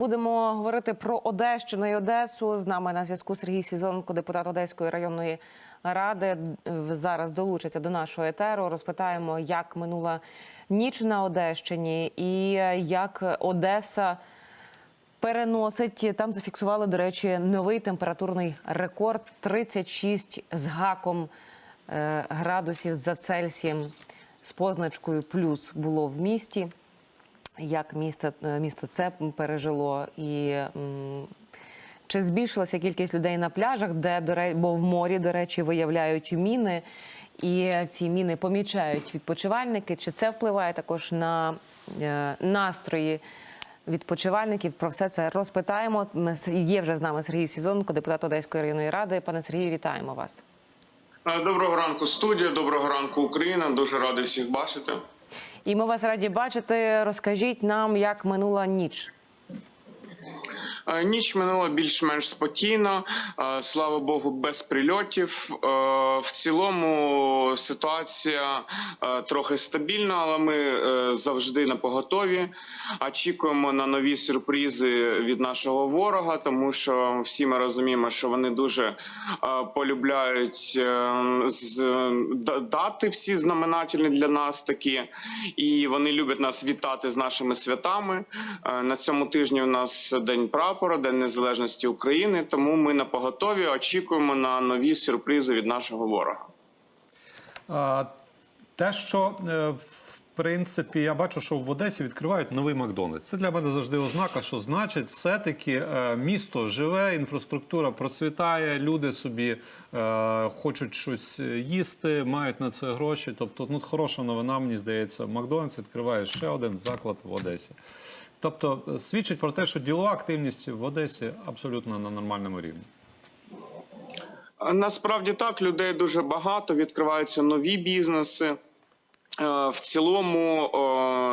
Будемо говорити про Одещину і Одесу. З нами на зв'язку Сергій Сізонко, депутат Одеської районної ради. Зараз долучиться до нашого етеру. Розпитаємо, як минула ніч на Одещині і як Одеса переносить. Там зафіксували, до речі, новий температурний рекорд 36 з гаком е, градусів за Цельсієм з позначкою плюс було в місті як місто, е, місто це пережило, і чи збільшилася кількість людей на пляжах, де до бо в морі, до речі, виявляють міни, і ці міни помічають відпочивальники. Чи це впливає також на е, настрої? Відпочивальників про все це розпитаємо. Ми є вже з нами Сергій Сізонко, депутат Одеської районної ради. Пане Сергію, вітаємо вас. Е, Доброго ранку, студія. Доброго ранку, Україна. Дуже радий всіх бачити. І ми вас раді бачити. Розкажіть нам, як минула ніч. Е, Ніч минула більш-менш спокійно. е, Слава Богу, без прильотів. Е, В цілому ситуація трохи стабільна, але ми завжди на поготові. Очікуємо на нові сюрпризи від нашого ворога, тому що всі ми розуміємо, що вони дуже полюбляють дати всі знаменательні для нас такі, і вони люблять нас вітати з нашими святами. На цьому тижні у нас День прапора, День Незалежності України. Тому ми на поготові очікуємо на нові сюрпризи від нашого ворога. Те, що е, в принципі я бачу, що в Одесі відкривають новий Макдональдс. Це для мене завжди ознака, що значить, все-таки е, місто живе, інфраструктура процвітає, люди собі е, хочуть щось їсти, мають на це гроші. Тобто, ну хороша новина, мені здається, Макдональдс відкриває ще один заклад в Одесі. Тобто е, свідчить про те, що ділова активність в Одесі абсолютно на нормальному рівні. Насправді так, людей дуже багато, відкриваються нові бізнеси. Е, В цілому,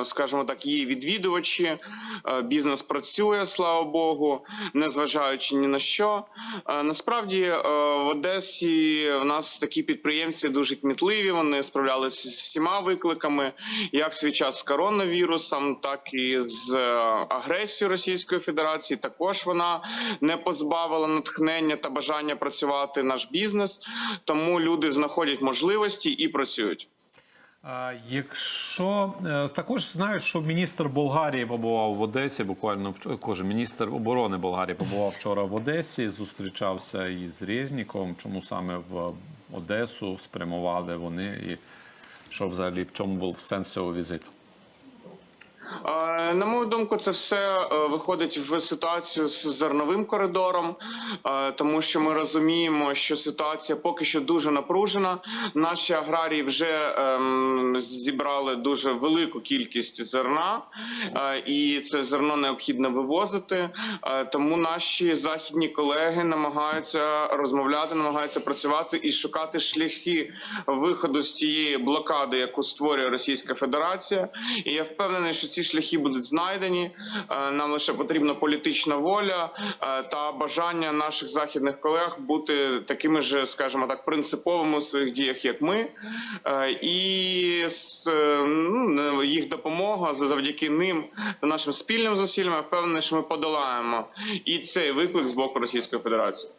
скажімо так, є відвідувачі, е, бізнес працює, слава Богу, незважаючи ні на що. Е, Насправді в Одесі в нас такі підприємці дуже кмітливі. Вони справлялися з всіма викликами, як свій час з коронавірусом, так і з агресією Російської Федерації. Також вона не позбавила натхнення та бажання працювати наш бізнес. Тому люди знаходять можливості і працюють. Якщо е, також знаю, що міністр Болгарії побував в Одесі, буквально кожен міністр оборони Болгарії побував вчора в Одесі, зустрічався із Резніком. Чому саме в Одесу спрямували вони, і що взагалі в чому був сенс цього візиту? Е, На мою думку, це все е, виходить в ситуацію з зерновим коридором, е, тому що ми розуміємо, що ситуація поки що дуже напружена. Наші аграрії вже ем, зібрали дуже велику кількість зерна, і це зерно необхідно вивозити. Тому наші західні колеги намагаються розмовляти, намагаються працювати і шукати шляхи виходу з цієї блокади, яку створює Російська Федерація. І я впевнений, що ці шляхи будуть знайдені. Е, Нам лише потрібна політична воля е, та бажання наших західних колег бути такими ж, скажімо так, принциповими у своїх діях, як ми, Е, і ну, їх допомога завдяки ним та нашим спільним зусиллям. Я впевнений, що ми подолаємо і цей виклик з боку Російської Федерації.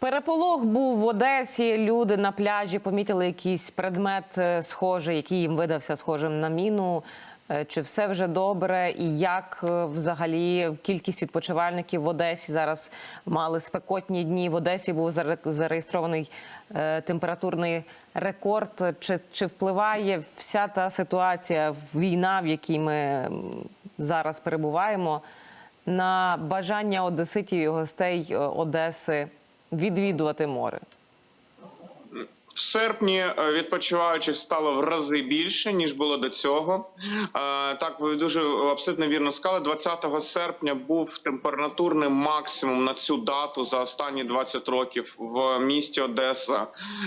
Переполох був в Одесі. Люди на пляжі помітили якийсь предмет схожий, який їм видався схожим на міну. Е, Чи все вже добре? І як е, взагалі кількість відпочивальників в Одесі зараз мали спекотні дні? В Одесі був заре- зареєстрований е, температурний рекорд. Чи, чи впливає вся та ситуація, війна, в якій ми зараз перебуваємо, на бажання одеситів і гостей Одеси відвідувати море? Серпні е, відпочиваючих стало в рази більше ніж було до цього. Е, Так, ви дуже абсолютно вірно сказали. 20 серпня був температурний максимум на цю дату за останні 20 років в місті Одеса.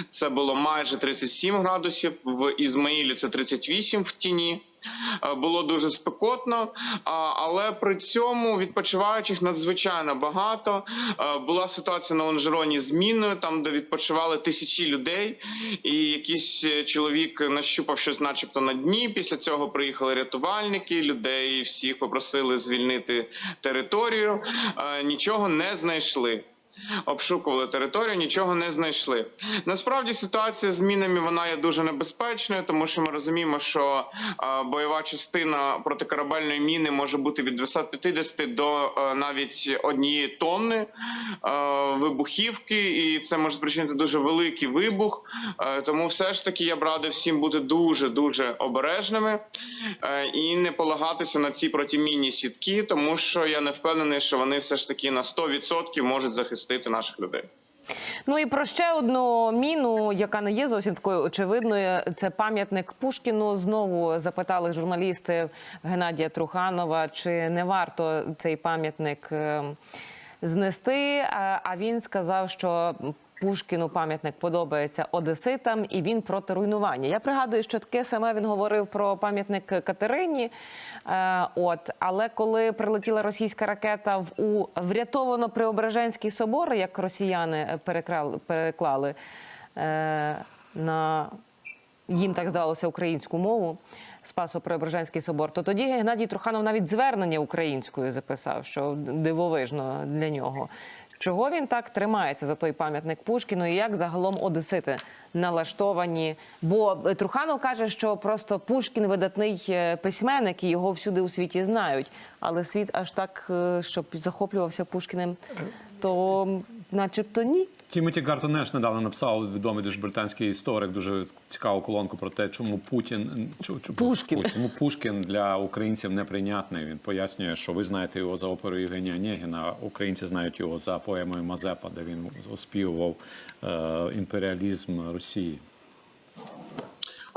Це було майже 37 градусів. В Ізмаїлі це 38 в тіні. Е, Було дуже спекотно, але при цьому відпочиваючих надзвичайно багато. Е, Була ситуація на Лонжероні з міною, там де відпочивали тисячі людей, і якийсь е, чоловік нащупав щось, начебто, на дні. Після цього приїхали рятувальники, людей всіх попросили звільнити територію. Е, Нічого не знайшли. Обшукували територію, нічого не знайшли. Насправді ситуація з мінами вона є дуже небезпечною, тому що ми розуміємо, що бойова частина протикорабельної міни може бути від 250 до е, навіть однієї тонни е, вибухівки, і це може спричинити дуже великий вибух. Е, тому все ж таки я б радив всім бути дуже дуже обережними і не полагатися на ці протимінні сітки, тому що я не впевнений, що вони все ж таки на 100% можуть захистити наших людей. Ну і про ще одну міну, яка не є зовсім такою очевидною. Це пам'ятник Пушкіну. Знову запитали журналісти Геннадія Труханова, чи не варто цей пам'ятник е, знести. А він сказав, що Пушкіну пам'ятник подобається одеситам, і він проти руйнування. Я пригадую, що таке саме він говорив про пам'ятник Катерині. Е, От, але коли прилетіла російська ракета в у врятовано Преображенський собор, як росіяни перекрали, переклали е, на їм так здалося українську мову. Спасо-Преображенський собор, то тоді Геннадій Труханов навіть звернення українською записав, що дивовижно для нього. Чого він так тримається за той пам'ятник Пушкіну і як загалом одесити налаштовані? Бо е, Труханов каже, що просто Пушкін видатний е, письменник і його всюди у світі знають. Але світ аж так, е, щоб захоплювався Пушкіним, то начебто ні. Тімоті Гартонеш недавно написав відомий дуже британський історик, дуже цікаву колонку про те, чому Путін Пушкін. чому Пушкін для українців неприйнятний. Він пояснює, що ви знаєте його за оперою Євгенія Онєгіна, а українці знають його за поемою Мазепа, де він оспівував е, імперіалізм Росії.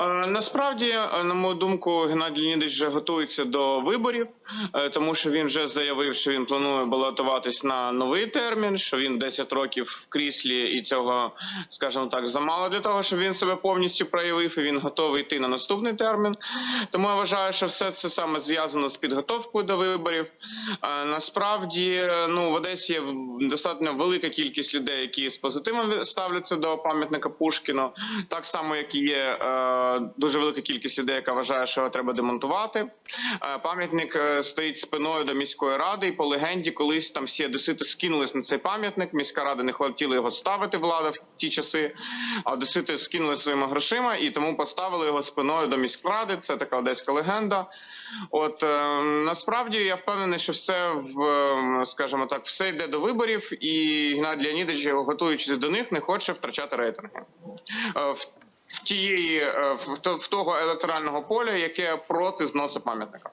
Е, Насправді, е, на мою думку, Геннадій Леонідович вже готується до виборів, е, тому що він вже заявив, що він планує балотуватись на новий термін, що він 10 років в кріслі, і цього, скажімо так, замало для того, щоб він себе повністю проявив. І він готовий йти на наступний термін. Тому я вважаю, що все це саме зв'язано з підготовкою до виборів. Насправді, ну в Одесі є достатньо велика кількість людей, які з позитивом ставляться до пам'ятника Пушкіну, так само як і є. Дуже велика кількість людей, яка вважає, що його треба демонтувати. Е, Пам'ятник е, стоїть спиною до міської ради, і по легенді, колись там всі одесити скинулись на цей пам'ятник. Міська рада не хотіла його ставити влада в ті часи. А одесити скинули своїми грошима і тому поставили його спиною до міськради. Це така одеська легенда. От е, насправді я впевнений, що все в е, скажімо так, все йде до виборів, і Геннадій Леонідович, готуючись до них, не хоче втрачати рейтинги. В в тієї е, в того електорального поля, яке проти зносу пам'ятника.